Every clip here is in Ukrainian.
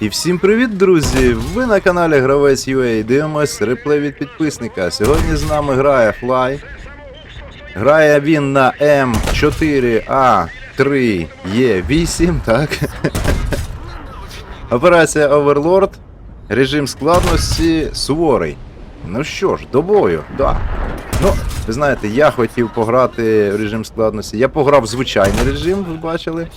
І всім привіт, друзі! Ви на каналі Гравець UA. Дивимось реплей від підписника. Сьогодні з нами грає Fly. Грає він на М4А3Е8, так? Операція Overlord. Режим складності суворий. Ну що ж, до бою, да. Ну, ви знаєте, я хотів пограти в режим складності. Я пограв звичайний режим, ви бачили.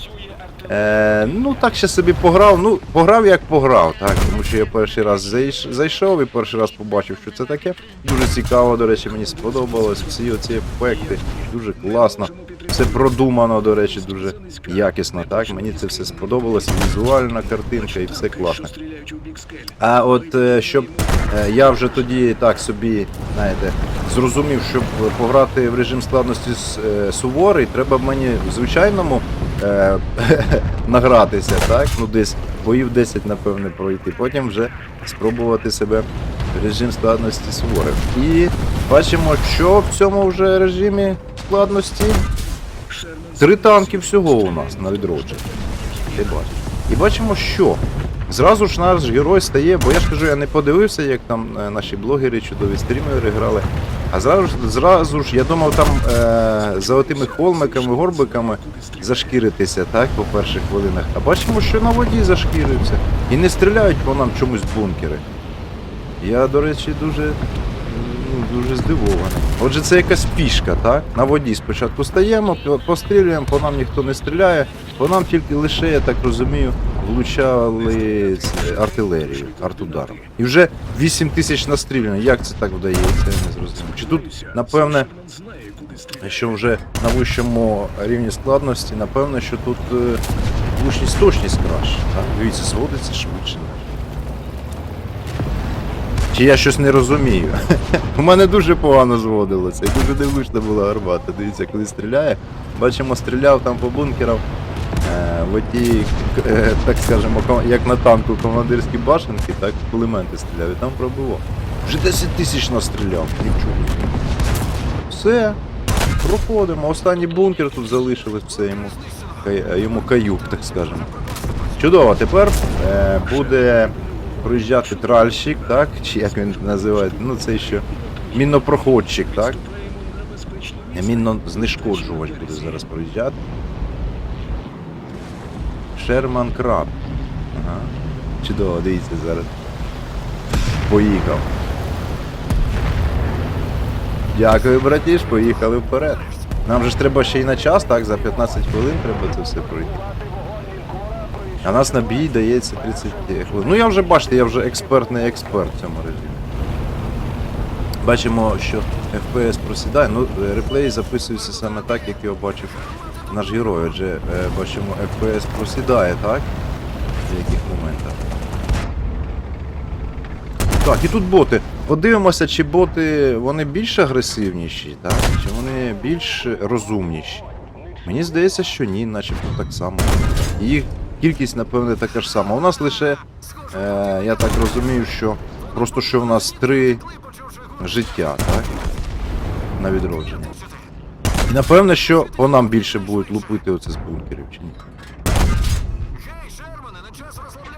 Е, ну, так ще собі пограв. Ну, пограв як пограв, так. Тому що я перший раз зайшов і перший раз побачив, що це таке. Дуже цікаво, до речі, мені сподобалось. Всі оці ефекти, дуже класно. Все продумано, до речі, дуже якісно. Так, мені це все сподобалось. Візуальна картинка і все класно. А от е, щоб е, я вже тоді так собі, знаєте, зрозумів, щоб пограти в режим складності е, суворий, треба мені в звичайному е, награтися, так? Ну десь боїв 10, напевне, пройти. Потім вже спробувати себе режим складності суворий. І бачимо, що в цьому вже режимі складності. Три танки всього у нас на відродженні. Ти бачиш. І бачимо, що зразу ж наш герой стає, бо я ж кажу, я не подивився, як там е, наші блогери, чудові стрімери грали. А зразу ж, зразу ж я думав там е, за отими холмиками, горбиками зашкіритися, так, по перших хвилинах. А бачимо, що на воді зашкірився. І не стріляють по нам чомусь бункери. Я, до речі, дуже, ну, дуже здивований. Отже, це якась пішка, так? На воді спочатку стаємо, пострілюємо, по нам ніхто не стріляє, по нам тільки лише, я так розумію, влучали артилерію, артударом. І вже 8 тисяч настріляно. Як це так вдається, я не зрозумів. Чи тут, напевне, що вже на вищому рівні складності, напевно, що тут е, влучність точність краще. Так? Дивіться, зводиться швидше. Чи я щось не розумію? У мене дуже погано зводилося, і дуже невлучна була гармата. Дивіться, коли стріляє. Бачимо, стріляв там по бункерам. Е, в оті, е, так скажемо, як на танку командирські башенки, так кулементи стріляв і там пробував. Вже 10 тисяч настріляв. Нічого. Все, проходимо. Останній бункер тут залишилось, все йому, кай- йому каюк, так скажемо. Чудово, тепер е, буде проїжджати тральщик, так? Чи як він називається? Ну це ще мінопроходчик, так? Е, Мінно-знешкоджувач буде зараз проїжджати. Шерман Краб. Ага. Чудово, дивіться зараз. Поїхав. Дякую, братіш, поїхали вперед. Нам же ж треба ще й на час, так? За 15 хвилин треба це все пройти. А нас на бій дається 30 хвилин. Ну я вже бачите, я вже експертний експерт в цьому режимі. Бачимо, що FPS просідає. Ну, реплей записується саме так, як його бачив наш герой. Отже, е, бачимо, FPS просідає, так? В деяких моментах. Так, і тут боти. Подивимося, чи боти вони більш агресивніші, так? Чи вони більш розумніші. Мені здається, що ні, начебто так само. Їх кількість, напевне, така ж сама. У нас лише, е, я так розумію, що просто що в нас три життя, так? На відродження. І напевне, що по нам більше будуть лупити оце з бункерів чи ні.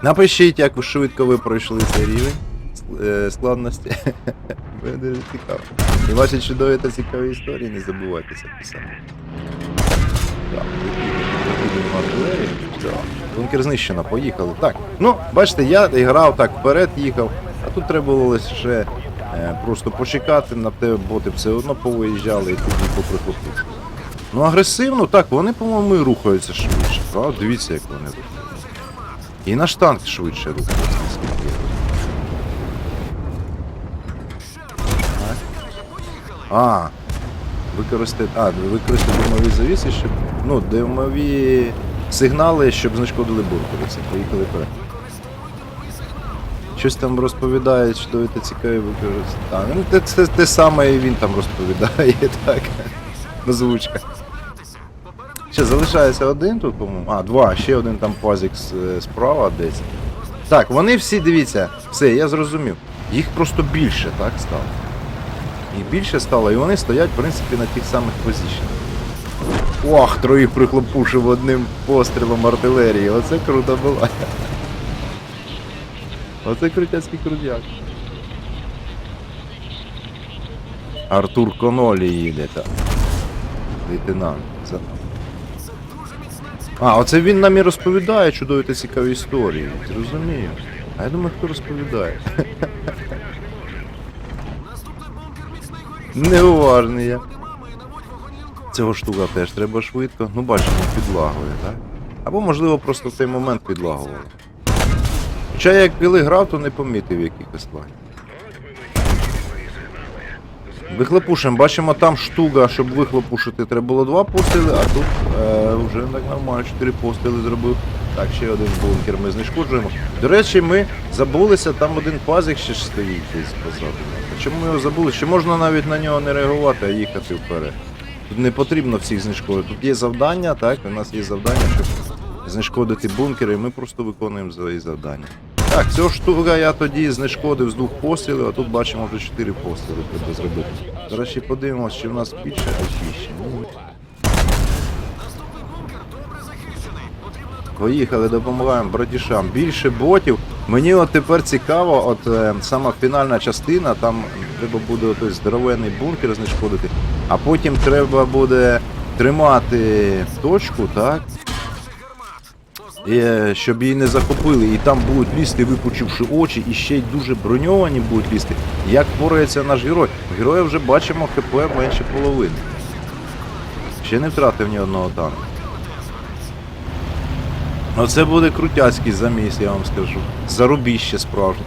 Напишіть, як ви швидко ви пройшли цей рівень е, складності. Буде дуже цікаво. І ваші чудові та цікаві історії не забувайте це писати. Так, артилерію. Бункер знищено, поїхали. Так, ну, бачите, я грав так вперед, їхав, а тут треба було лише просто почекати, на тебе боти все одно повиїжджали і тоді поприхопити. Ну, агресивно, так, вони, по-моєму, рухаються швидше, правда? Дивіться, як вони рухаються. І наш танк швидше рухається. А, використати. А, використати димові завіси, щоб. Ну, димові сигнали, щоб знешкодили бункери. Все, поїхали вперед. Щось там розповідає, чудові та цікаві. А, ну те, це те саме і він там розповідає, так. Озвучка. Ще залишається один тут, по-моєму. А, два, ще один там пазик з- е, справа десь. Так, вони всі, дивіться, все, я зрозумів. Їх просто більше, так, стало. Їх більше стало, і вони стоять, в принципі, на тих самих позиціях. Ох, троїх прихлопушив одним пострілом артилерії. Оце круто було. Оце крутяцький крутяк. Артур Конолі їде так. Лейтенант. За- А, оце він нам і розповідає чудові та цікаві історії. Зрозумію. А я думаю, хто розповідає. Неуважний я. Цього штука теж треба швидко. Ну, бачимо, підлагує, так? Або, можливо, просто в той момент підлагувало. Хоча як коли грав, то не помітив якихось лагів. Вихлопушимо, бачимо там штука, щоб вихлопушити, треба було два постріли, а тут е, вже так нормально, чотири постріли зробив. Так, ще один бункер ми знешкоджуємо. До речі, ми забулися, там один пазик ще ж стоїть десь позаду. Чому ми його забули? Ще можна навіть на нього не реагувати, а їхати вперед. Тут не потрібно всіх знешкодити. Тут є завдання, так? У нас є завдання, щоб знешкодити бункери, і ми просто виконуємо свої завдання. Так, цього штука я тоді знешкодив з двох пострілів, а тут бачимо вже чотири постріли треба зробити. До речі, подивимось, чи в нас більше очищення. Ну, Поїхали, допомагаємо братішам. Більше ботів. Мені от тепер цікаво, от е, сама фінальна частина, там треба буде той здоровенний бункер знешкодити, а потім треба буде тримати точку, так? Е, щоб її не захопили, і там будуть лізти, випучивши очі, і ще й дуже броньовані будуть лізти. Як впорається наш герой? Героя вже бачимо ХП менше половини. Ще не втратив ні одного танку. Оце буде крутяцький заміс, я вам скажу. Зарубіще справжнє.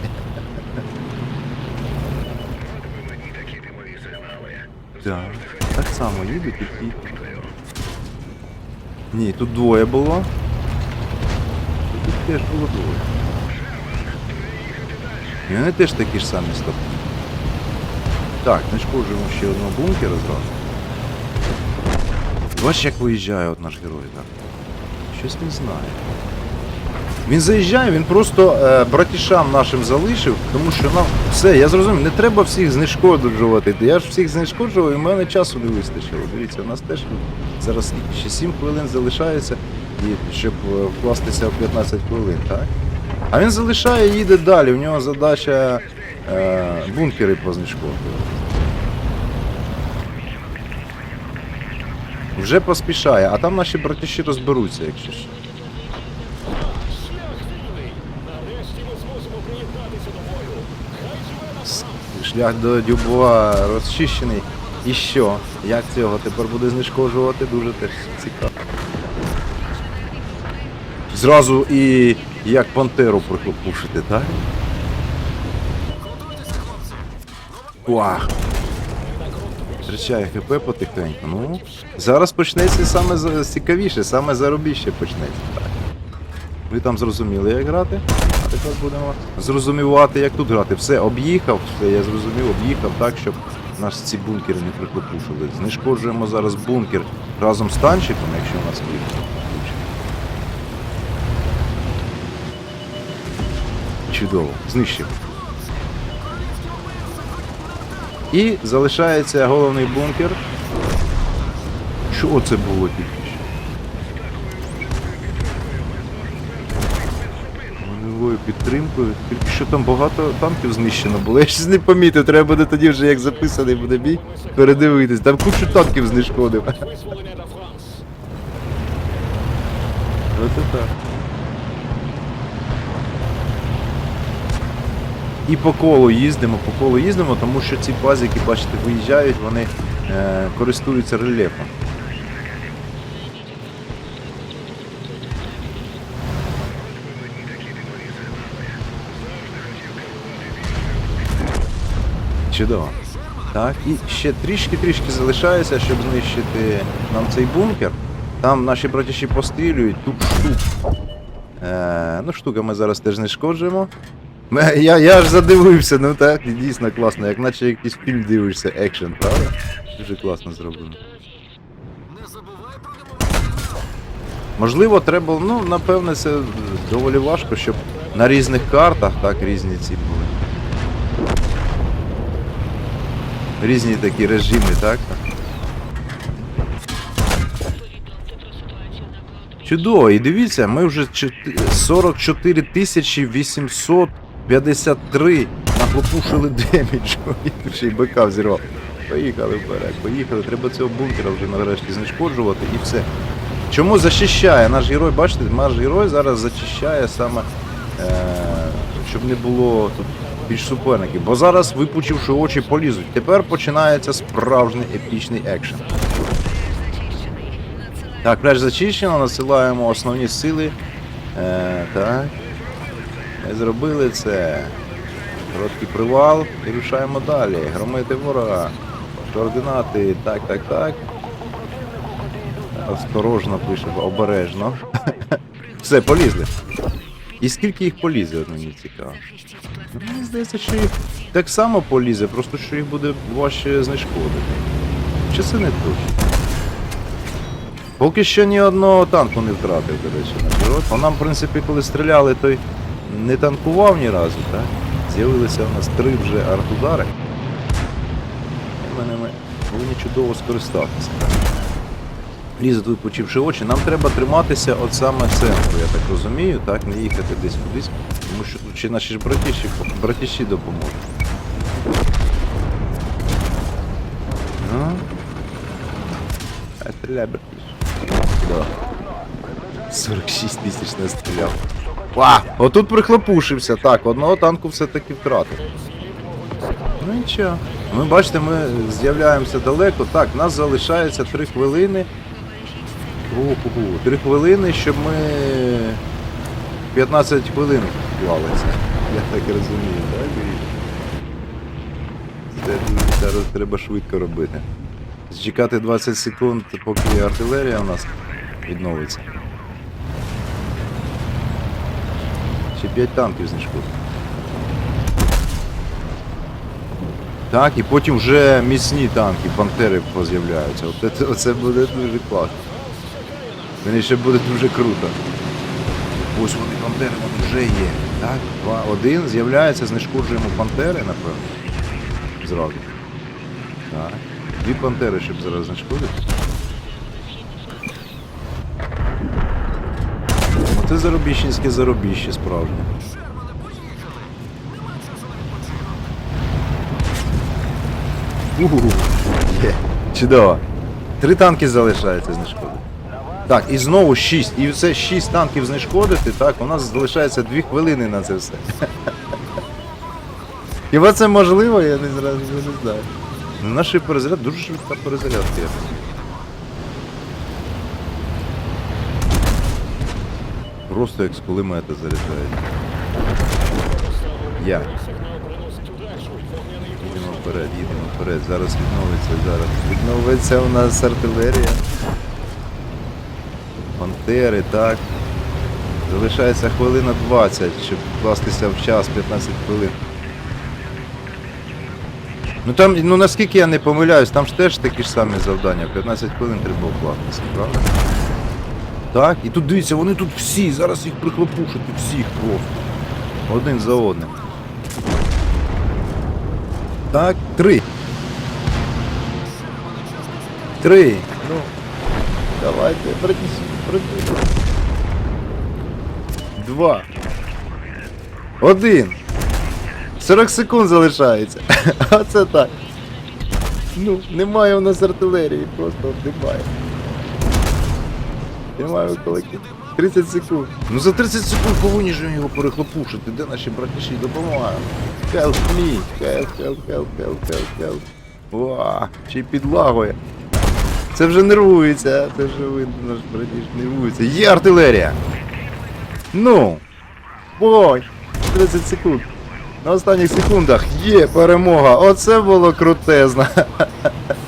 Так, так само їдуть і. Ні, тут двоє було. Теж було двоє. І вони теж такі ж самі стоп. Так, знешкоджуємо ще одного бункера зразу. Бачиш, як виїжджає от наш герой, так? Щось не знає. Він заїжджає, він просто е, братішам нашим залишив, тому що нам все, я зрозумів, не треба всіх знешкоджувати. Я ж всіх знешкоджував, і в мене часу не вистачило. Дивіться, у нас теж зараз скільки? ще 7 хвилин залишається, щоб е, вкластися в 15 хвилин, так? А він залишає і їде далі. У нього задача е, бункери познешкоджувати. Вже поспішає, а там наші братіші розберуться, якщо що. Шлях до Дюбуа розчищений. І що? Як цього тепер буде знешкоджувати? Дуже теж цікаво. Зразу і як пантеру прихлопушити, так? Уах! Втрачає ХП потихеньку. Ну, зараз почнеться саме цікавіше, саме заробіще почнеться. Так. Ви там зрозуміли, як грати. А тепер будемо зрозумівати, як тут грати. Все, об'їхав, все, я зрозумів, об'їхав так, щоб нас ці бункери не прихлопушили. Знешкоджуємо зараз бункер разом з танчиком, якщо у нас є. Чудово, знищив. І залишається головний бункер. Що це було тільки що? Вогневою підтримкою. Тільки що там багато танків знищено було. Я щось не помітив, треба буде тоді вже як записаний буде бій, передивитись. Там кучу танків знешкодив. Оце так. І по колу їздимо, по колу їздимо, тому що ці пазики, бачите, виїжджають, вони е, користуються рельєфом. Чудово. Так, і ще трішки-трішки залишається, щоб знищити нам цей бункер. Там наші братіші пострілюють, тут штук. Е, ну, штука ми зараз теж не шкоджуємо. Я, я аж задивився, ну так, дійсно класно, як наче якийсь фільм дивишся, екшен, правда? Дуже класно зроблено. Можливо, треба, ну, напевне, це доволі важко, щоб на різних картах так різні ці були. Різні такі режими, так? Чудово, і дивіться, ми вже чот- 44 тисячі 800 53 нахлопушили деміджу. Ще й бика взірвав. Поїхали вперед, поїхали. Треба цього бункера вже нарешті знешкоджувати і все. Чому зачищає наш герой? Бачите, наш герой зараз зачищає саме, е, щоб не було тут більш суперників. Бо зараз, випучивши очі, полізуть. Тепер починається справжній епічний екшен. Так, пляж зачищено, насилаємо основні сили. Е, так. Зробили це. Короткий привал і рушаємо далі. Громити ворога. Координати. Так, так, так. Осторожно пише, обережно. Все, полізли. І скільки їх полізе, мені цікаво. Мені здається, що їх так само полізе, просто що їх буде важче знешкодити. Чи це не точно? Поки що ні одного танку не втратив, до речі, наш герой. Нам, в принципі, коли стріляли, той не танкував ні разу, так? З'явилися у нас три вже артудари. Ми ними повинні чудово скористатися. Лізуть випучивши очі, нам треба триматися от саме центру, я так розумію, так, не їхати десь кудись, тому що тут наші ж братіші, братіші допоможуть. Ну, стріляй, братіш. Да. 46 тисяч не стріляв. Ва! Отут прихлопушився. Так, одного танку все-таки втратив. Ну нічого. Ми бачите, ми з'являємося далеко. Так, нас залишається 3 хвилини. Уху, 3 хвилини, щоб ми 15 хвилин вклалися. Я так розумію, так? Це зараз треба швидко робити. Чекати 20 секунд, поки артилерія у нас відновиться. Ще 5 танків знешкодить. Так, і потім вже міцні танки, пантери поз'являються. От це, оце буде дуже класно. Мені ще буде дуже круто. Ось вони пантери, вони вже є. Так, два, один з'являється, знешкоджуємо пантери, напевно. Зразу. Так. Дві пантери, щоб зараз знешкодити. Оце заробіщенське заробіще справжнє. Угу. Є. Чудово. Три танки залишається знешкодити. Так, і знову 6. І це 6 танків знешкодити, так, у нас залишається 2 хвилини на це все. Хіба це можливо, я не зразу не знаю. Ну, наш перезаряд дуже швидка перезарядка. я думаю. Просто як з кулемета заряджають. Я. Їдемо вперед, їдемо вперед. Зараз відновиться, зараз. Відновиться у нас артилерія. Пантери, так. Залишається хвилина 20, щоб вкластися в час 15 хвилин. Ну там, ну наскільки я не помиляюсь, там ж теж такі ж самі завдання. 15 хвилин треба вкластися, правда? Так, і тут дивіться, вони тут всі, зараз їх прихлопушити, всіх просто. Один за одним. Так, три. Три. Ну, давайте, братись, братись. Два. Один. 40 секунд залишається. Оце так. Ну, немає у нас артилерії, просто немає. Немає колектив. 30 секунд. Ну за 30 секунд повинні ж його перехлопушити. Де наші братіші допомагають? Help me! Help, help, help, help, help, help. Ва, ще й підлагує. Це вже нервується, це вже видно, наш братіш нервується. Є артилерія! Ну! Бой! 30 секунд. На останніх секундах є перемога. Оце було крутезно.